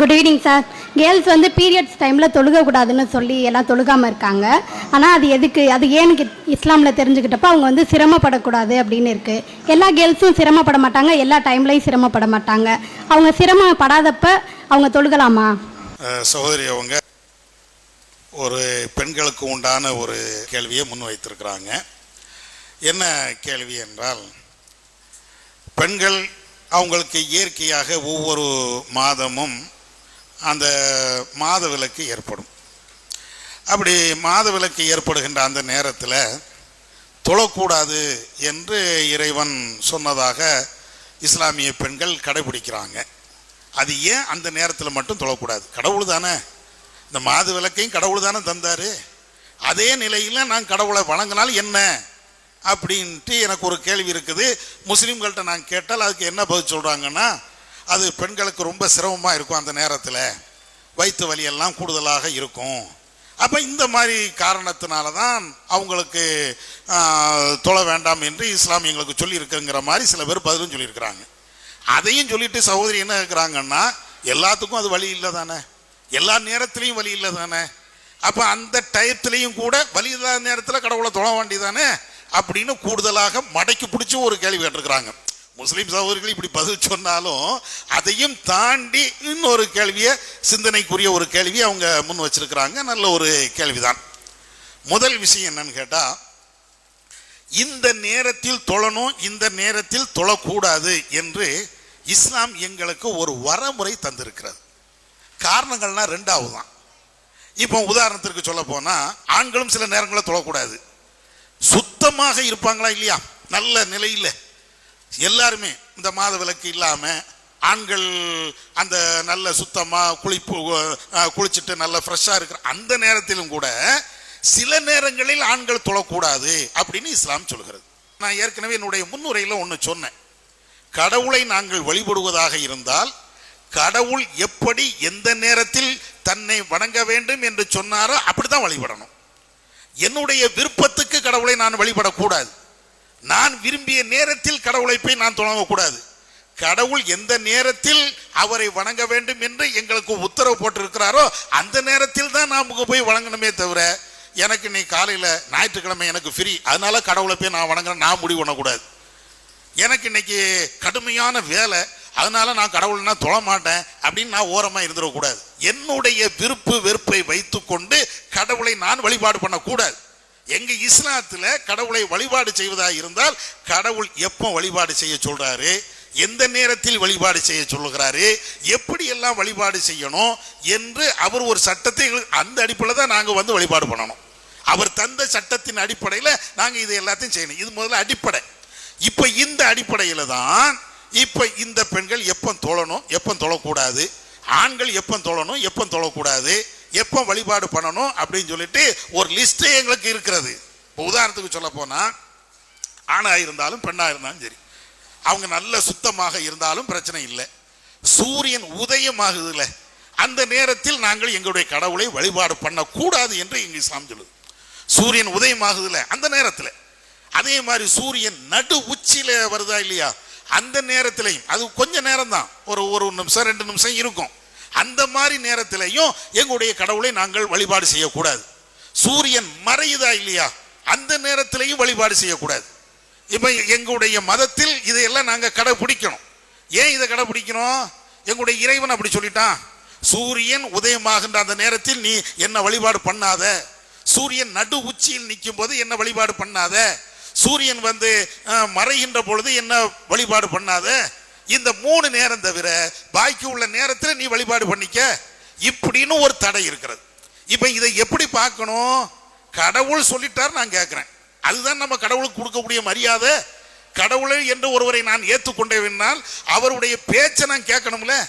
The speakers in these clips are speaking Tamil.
குட் ஈவினிங் சார் கேர்ள்ஸ் வந்து பீரியட்ஸ் டைமில் தொழுகக்கூடாதுன்னு சொல்லி எல்லாம் தொழுகாமல் இருக்காங்க. ஆனால் அது எதுக்கு? அது ஏன்னு இஸ்லாமில் தெரிஞ்சுக்கிட்டப்போ அவங்க வந்து சிரமப்படக்கூடாது அப்படின்னு இருக்குது எல்லா கேர்ள்ஸும் சிரமப்பட மாட்டாங்க. எல்லா டைம்லையும் சிரமப்பட மாட்டாங்க. அவங்க சிரமப்படாதப்ப அவங்க தொழுகலாமா? சகோதரி அவங்க ஒரு பெண்களுக்கு உண்டான ஒரு கேள்வியை முன்வைத்திருக்கிறாங்க. என்ன கேள்வி என்றால் பெண்கள் அவங்களுக்கு இயற்கையாக ஒவ்வொரு மாதமும் அந்த மாத விளக்கு ஏற்படும். அப்படி மாத விளக்கு ஏற்படுகின்ற அந்த நேரத்தில் தொழக்கூடாது என்று இறைவன் சொன்னதாக இஸ்லாமிய பெண்கள் கடைபிடிக்கிறாங்க. அது ஏன் அந்த நேரத்தில் மட்டும் தொழக்கூடாது? கடவுள் தானே. இந்த மாது விளக்கையும் கடவுள் தானே தந்தார். அதே நிலையில் நான் கடவுளை வணங்கினால் என்ன? அப்படின்ட்டு எனக்கு ஒரு கேள்வி இருக்குது. முஸ்லீம்கள்கிட்ட நான் கேட்டால் அதுக்கு என்ன பதில் சொல்கிறாங்கன்னா அது பெண்களுக்கு ரொம்ப சிரமமாக இருக்கும் அந்த நேரத்தில். வயிற்று வலியெல்லாம் கூடுதலாக இருக்கும். அப்போ இந்த மாதிரி காரணத்தினால தான் அவங்களுக்கு தொழ வேண்டாம் என்று இஸ்லாம் எங்களுக்கு சொல்லியிருக்குங்கிற மாதிரி சில பேர் பதிலும் சொல்லியிருக்கிறாங்க. அதையும் சொல்லிட்டு சகோதரி என்ன இருக்கிறாங்கன்னா எல்லாத்துக்கும் அது வழி இல்லை தானே. எல்லா நேரத்துலையும் வழி இல்லை தானே. அப்போ அந்த டயத்துலையும் கூட வழி இல்லாத நேரத்தில் கடவுளை தொழ வேண்டியதானே அப்படின்னு கூடுதலாக மடக்கி பிடிச்சி ஒரு கேள்வி கேட்டிருக்கிறாங்க. முஸ்லீம் சகோதரிகள் இப்படி பதில் சொன்னாலும் அதையும் தாண்டி இன்னொரு கேள்வியை சிந்தனைக்குரிய ஒரு கேள்வியை அவங்க முன் வச்சிருக்கிறாங்க. நல்ல ஒரு கேள்விதான். முதல் விஷயம் என்னன்னு கேட்டால் இந்த நேரத்தில் தொழணும் இந்த நேரத்தில் தொழக்கூடாது என்று இஸ்லாம் எங்களுக்கு ஒரு வரமுறை தந்திருக்கிறது. காரணங்கள்னா ரெண்டாவது தான் இப்போ உதாரணத்திற்கு சொல்ல போனால் ஆண்களும் சில நேரங்களில் தொழக்கூடாது. சுத்தமாக இருப்பாங்களா இல்லையா? நல்ல நிலையில். எல்லாருமே இந்த மாத விளக்கு இல்லாமல் ஆண்கள் அந்த நல்ல சுத்தமாக குளிப்பு குளிச்சுட்டு நல்ல ஃப்ரெஷ்ஷாக இருக்கிற அந்த நேரத்திலும் கூட சில நேரங்களில் ஆண்கள் தொழக்கூடாது அப்படின்னு இஸ்லாம் சொல்கிறது. நான் ஏற்கனவே என்னுடைய முன்னுரையில் ஒன்று சொன்னேன். கடவுளை நாங்கள் வழிபடுவதாக இருந்தால் கடவுள் எப்படி எந்த நேரத்தில் தன்னை வணங்க வேண்டும் என்று சொன்னாரோ அப்படி தான் வழிபடணும். என்னுடைய விருப்பத்துக்கு கடவுளை நான் வழிபடக்கூடாது. நான் விரும்பிய நேரத்தில் கடவுளை போய் நான் தொடங்கக்கூடாது. கடவுள் எந்த நேரத்தில் அவரை வணங்க வேண்டும் என்று எங்களுக்கு உத்தரவு போட்டிருக்கிறாரோ அந்த நேரத்தில் தான் நாம் போய் வணங்கணுமே தவிர எனக்கு இன்னைக்கு காலையில் ஞாயிற்றுக்கிழமை எனக்கு ஃப்ரீ அதனால கடவுளை போய் நான் வணங்குறேன் நான் முடிவு பண்ணக்கூடாது. எனக்கு இன்னைக்கு கடுமையான வேலை அதனால நான் கடவுள்னா தொழ மாட்டேன் அப்படின்னு நான் ஓரமாக இருந்துடக்கூடாது. என்னுடைய விருப்பு வெறுப்பை வைத்துக்கொண்டு கடவுளை நான் வழிபாடு பண்ணக்கூடாது. எங்க இஸ்லாத்துல கடவுளை வழிபாடு செய்வதா இருந்தால் கடவுள் எப்போ வழிபாடு செய்ய சொல்றாரு? எந்த நேரத்தில் வழிபாடு செய்ய சொல்லுகிறாரு? எப்படி எல்லாம் வழிபாடு செய்யணும்? என்று அவர் ஒரு சட்டத்தை அந்த அடிப்படையில் தான் நாங்கள் வந்து வழிபாடு பண்ணணும். அவர் தந்த சட்டத்தின் அடிப்படையில் நாங்கள் இது எல்லாத்தையும் செய்யணும். இது முதல்ல அடிப்படை. இப்போ இந்த அடிப்படையில் தான் இப்போ இந்த பெண்கள் எப்போ தொழணும் எப்போ தொழக்கூடாது? ஆண்கள் எப்போ தொழணும் எப்போ தொழக்கூடாது? எப்போ வழிபாடு பண்ணணும் அப்படின்னு சொல்லிட்டு ஒரு லிஸ்ட்டே எங்களுக்கு இருக்கிறது. இப்போ உதாரணத்துக்கு சொல்ல போனால் ஆணாக இருந்தாலும் பெண்ணாக இருந்தாலும் சரி. அவங்க நல்ல சுத்தமாக இருந்தாலும் பிரச்சனை இல்லை. சூரியன் உதயமாகுதுல. அந்த நேரத்தில் நாங்கள் எங்களுடைய கடவுளை வழிபாடு பண்ணக்கூடாது என்று எங்கள் இஸ்லாம் சொல்லுது. சூரியன் உதயமாகுதுல அந்த நேரத்தில். அதே மாதிரி சூரியன் நடு உச்சியில் வருதா இல்லையா? அந்த நேரத்திலையும். அது கொஞ்ச நேரம் தான் ஒரு ஒரு நிமிஷம் ரெண்டு நிமிஷம் இருக்கும். அந்த மாதிரி நேரத்திலையும் எங்களுடைய கடவுளை நாங்கள் வழிபாடு செய்யக்கூடாது. சூரியன் மறையுதா இல்லையா? அந்த நேரத்திலையும் வழிபாடு செய்யக்கூடாது. இப்போ எங்களுடைய மதத்தில் இதையெல்லாம் நாங்கள் கடைபிடிக்கணும். ஏன் இதை கடைபிடிக்கணும்? எங்களுடைய இறைவன் அப்படி சொல்லிட்டான். சூரியன் உதயமாகின்ற அந்த நேரத்தில் நீ என்ன வழிபாடு பண்ணாத? சூரியன் நடு உச்சியில் நிற்கும் போது என்ன வழிபாடு பண்ணாத? சூரியன் வந்து மறைகின்ற பொழுது என்ன வழிபாடு பண்ணாத? இந்த மூணு நேரம் தவிர பாக்கி உள்ள நேரத்தில் நீ வழிபாடு பண்ணிக்க. இப்படின்னு ஒரு தடை இருக்கிறது. இப்போ இதை எப்படி பார்க்கணும்? கடவுள் சொல்லிட்டார் நான் கேட்குறேன் அதுதான் நம்ம கடவுளுக்கு கொடுக்கக்கூடிய மரியாதை. கடவுளை என்று ஒருவரை நான் ஏற்றுக்கொண்டேனால் அவருடைய பேச்சை நான் கேட்கணும்ல?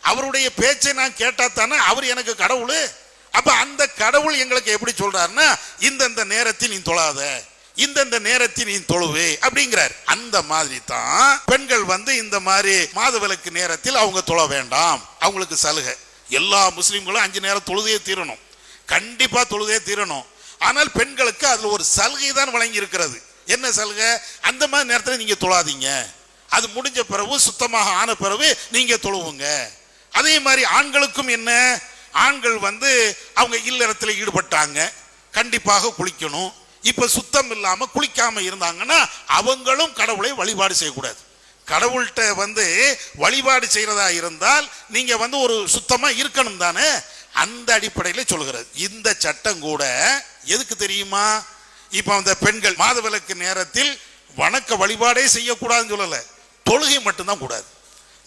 அவருடைய பேச்சை நான் கேட்டா தானே அவர் எனக்கு கடவுள்? அப்போ அந்த கடவுள் எங்களுக்கு எப்படி சொல்றாருன்னா இந்தந்த நேரத்தில் நீ தொழாத. இந்தந்த நேரத்தில் நீ தொழுவே அப்படிங்கிறார். அந்த மாதிரி தான் பெண்கள் வந்து இந்த மாதிரி மாதவிலக்கு நேரத்தில் அவங்க தொழ வேண்டாம். அவங்களுக்கு சலுகை. எல்லா முஸ்லீம்களும் அஞ்சு நேரம் தொழுதே தீரணும். கண்டிப்பா தொழுதே தீரணும். ஆனால் பெண்களுக்கு அதுல ஒரு சலுகை தான் வழங்கி இருக்கிறது என்ன சலுகை? அந்த மாதிரி நேரத்தில் நீங்க தொழாதீங்க. அது முடிஞ்ச பிறகு சுத்தமாக ஆன பிறகு நீங்க தொழுவுங்க. அதே மாதிரி ஆண்களுக்கும் என்ன? ஆண்கள் வந்து அவங்க இல்லறத்தில் ஈடுபட்டாங்க. கண்டிப்பாக குளிக்கணும். இப்ப சுத்தம் இல்லாம குளிக்காம இருந்தாங்கன்னா அவங்களும் கடவுளை வழிபாடு செய்யக்கூடாது. கடவுள்கிட்ட வந்து வழிபாடு செய்யறதா இருந்தால் நீங்க வந்து ஒரு சுத்தமா இருக்கணும் தானே? அந்த அடிப்படையில் சொல்கிறது இந்த சட்டம் கூட எதுக்கு தெரியுமா? இப்ப அந்த பெண்கள் மாதவிலக்கு நேரத்தில் வணக்க வழிபாடே செய்யக்கூடாதுன்னு சொல்லலை. தொழுகை மட்டும்தான் கூடாது.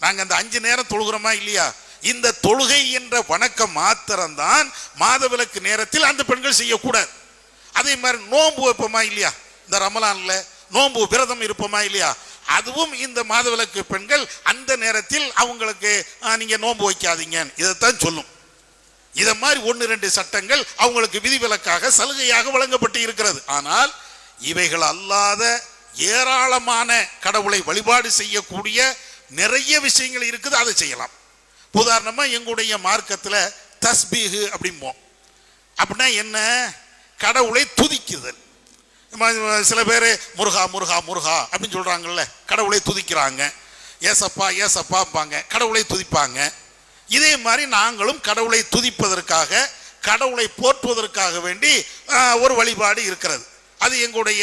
நாங்கள் அந்த அஞ்சு நேரம் தொழுகிறோமா இல்லையா? இந்த தொழுகை என்ற வணக்கம் மாத்திரம்தான் மாதவிலக்கு நேரத்தில் அந்த பெண்கள் செய்யக்கூடாது. அதே மாதிரி நோன்பு வைப்போமா இல்லையா? இந்த ரமலான்ல நோன்பு விரதம் இருப்போமா இல்லையா? அதுவும் இந்த மாதவிலக்கு பெண்கள் அந்த நேரத்தில் அவங்களுக்கு நீங்கள் நீங்க நோன்பு வைக்காதீங்க இதைத்தான் சொல்லும். இதை மாதிரி ஒன்று ரெண்டு சட்டங்கள் அவங்களுக்கு விதிவிலக்காக சலுகையாக வழங்கப்பட்டு இருக்கிறது. ஆனால் இவைகள் அல்லாத ஏராளமான கடவுளை வழிபாடு செய்யக்கூடிய நிறைய விஷயங்கள் இருக்குது அதை செய்யலாம். உதாரணமாக எங்களுடைய மார்க்கத்தில் தஸ்பீஹு அப்படிம்போம். அப்படின்னா என்ன? கடவுளை துதிக்குதல் சில பேர் முருகா முருகா முருகா அப்படின்னு சொல்கிறாங்கல்ல கடவுளை துதிக்கிறாங்க. ஏசப்பா ஏசப்பாம்பாங்க கடவுளை துதிப்பாங்க. இதே மாதிரி நாங்களும் கடவுளை துதிப்பதற்காக கடவுளை போற்றுவதற்காக வேண்டி ஒரு வழிபாடு இருக்கிறது. அது எங்களுடைய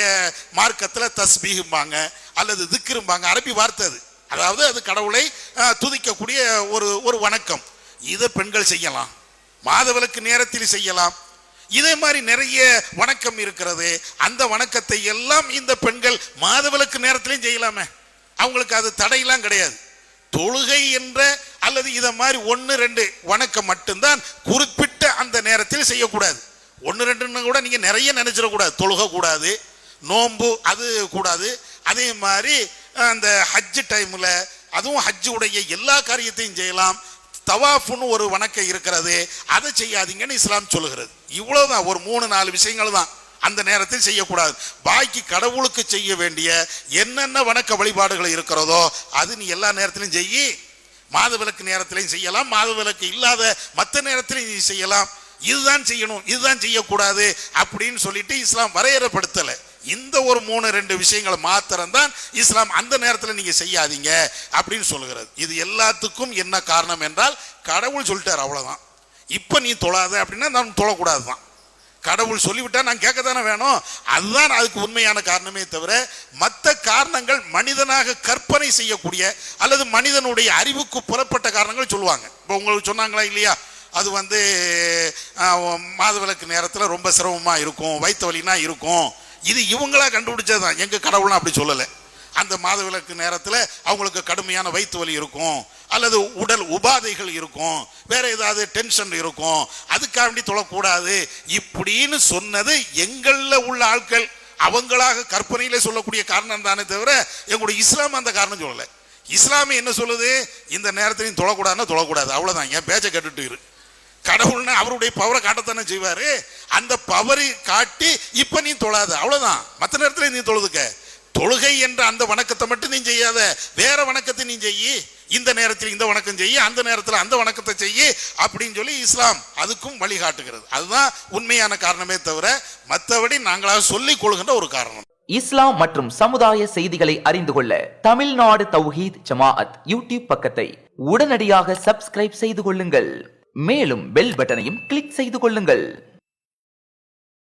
மார்க்கத்தில் தஸ்பீகும்பாங்க அல்லது திக்கிரும்பாங்க அரபி வார்த்தை அது அதாவது அது கடவுளை துதிக்கக்கூடிய ஒரு ஒரு வணக்கம். இதை பெண்கள் செய்யலாம். மாதவிலக்கு நேரத்தில் செய்யலாம். இதே மாதிரி நிறைய வணக்கம் இருக்கிறது. அந்த வணக்கத்தை எல்லாம் இந்த பெண்கள் மாதவிலக்கு நேரத்திலையும் செய்யலாமே. அவங்களுக்கு அது தடையெல்லாம் கிடையாது. தொழுகை என்ற அல்லது இதை மாதிரி ஒன்று ரெண்டு வணக்கம் மட்டும்தான் குறிப்பிட்ட அந்த நேரத்தில் செய்யக்கூடாது. ஒன்று ரெண்டுன்னு கூட நீங்கள் நிறைய நினைச்சிடக்கூடாது. தொழுக கூடாது நோன்பு அது கூடாது. அதே மாதிரி அந்த ஹஜ்ஜு டைமில் அதுவும் ஹஜ்ஜு உடைய எல்லா காரியத்தையும் செய்யலாம். தவாஃப்னு ஒரு வணக்கம் இருக்கிறது அதை செய்யாதீங்கன்னு இஸ்லாம் சொல்லுகிறது. இவ்வளவுதான் ஒரு மூணு நாலு விஷயங்கள் தான். அந்த நேரத்தில் செய்யக்கூடாது. பாக்கி கடவுளுக்கு செய்ய வேண்டிய என்னென்ன வணக்க வழிபாடுகள் இருக்கிறதோ அது நீ எல்லா நேரத்திலையும் செய்யி மாதவிலக்கு நேரத்திலையும் செய்யலாம். மாதவிலக்கு இல்லாத மற்ற நேரத்திலையும் நீ செய்யலாம். இதுதான் செய்யணும் இதுதான் செய்யக்கூடாது அப்படின்னு சொல்லிட்டு இஸ்லாம் வரையறைப்படுத்தலை இந்த ஒரு மூணு ரெண்டு விஷயங்களை மாத்திரம்தான் இஸ்லாம் அந்த நேரத்தில் நீங்க செய்யாதீங்க அப்படின்னு சொல்லுகிறது. இது எல்லாத்துக்கும் என்ன காரணம் என்றால் கடவுள் சொல்லிட்டார் அவ்வளவுதான். இப்ப நீ தொழாத அப்படின்னா நான் தொழக்கூடாது தான் கடவுள் சொல்லிவிட்டா நான் கேட்க தானே வேணும்? அதுதான் அதுக்கு உண்மையான காரணமே தவிர மற்ற காரணங்கள் மனிதனாக கற்பனை செய்யக்கூடிய அல்லது மனிதனுடைய அறிவுக்கு புறப்பட்ட காரணங்கள் சொல்லுவாங்க. இப்போ உங்களுக்கு சொன்னாங்களா இல்லையா? அது வந்து மாதவிளக்கு மாதவிலக்கு நேரத்தில் ரொம்ப சிரமமாக இருக்கும் வயிற்று வலினா இருக்கும். இது இவங்களா கண்டுபிடிச்சதுதான். எங்க கடவுள்னு அப்படி சொல்லலை. அந்த மாதவிலக்கு நேரத்தில் அவங்களுக்கு கடுமையான வயிற்று வலி இருக்கும். அல்லது உடல் உபாதைகள் இருக்கும். வேற ஏதாவது டென்ஷன் இருக்கும். அதுக்காக வேண்டி தொழக்கூடாது. இப்படின்னு சொன்னது எங்களில் உள்ள ஆட்கள். அவங்களாக கற்பனையில சொல்லக்கூடிய காரணம் தானே தவிர எங்களுடைய இஸ்லாம் அந்த காரணம் சொல்லலை. இஸ்லாமி என்ன சொல்லுது? இந்த நேரத்திலையும் தொழக்கூடாதுன்னா தொழக்கூடாது. அவ்வளோதான் என் பேச்சை கேட்டுட்டு இரு. கடவுள்னா அவருடைய பவரை காட்டத்தானே செய்வாரு? அந்த பவரை காட்டி இப்ப நீ தொழாத. அவ்வளவுதான். மற்ற நேரத்தில் நீ தொழுதுக்க. தொழுகை என்ற அந்த வணக்கத்தை மட்டும் நீ செய்யாத. வேற வணக்கத்தை நீ செய்யி. இந்த நேரத்தில் இந்த வணக்கம் செய்ய. அந்த நேரத்தில் அந்த வணக்கத்தை செய்ய. அப்படின்னு சொல்லி இஸ்லாம் அதுக்கும் வழிகாட்டுகிறது. அதுதான் உண்மையான காரணமே தவிர மற்றபடி நாங்களாக சொல்லிக் கொள்கின்ற ஒரு காரணம். இஸ்லாம் மற்றும் சமுதாய செய்திகளை அறிந்து கொள்ள தமிழ்நாடு தௌஹீத் ஜமாஅத் யூடியூப் பக்கத்தை உடனடியாக சப்ஸ்கிரைப் செய்து கொள்ளுங்கள். மேலும் பெல் பட்டனையும் கிளிக் செய்து கொள்ளுங்கள்.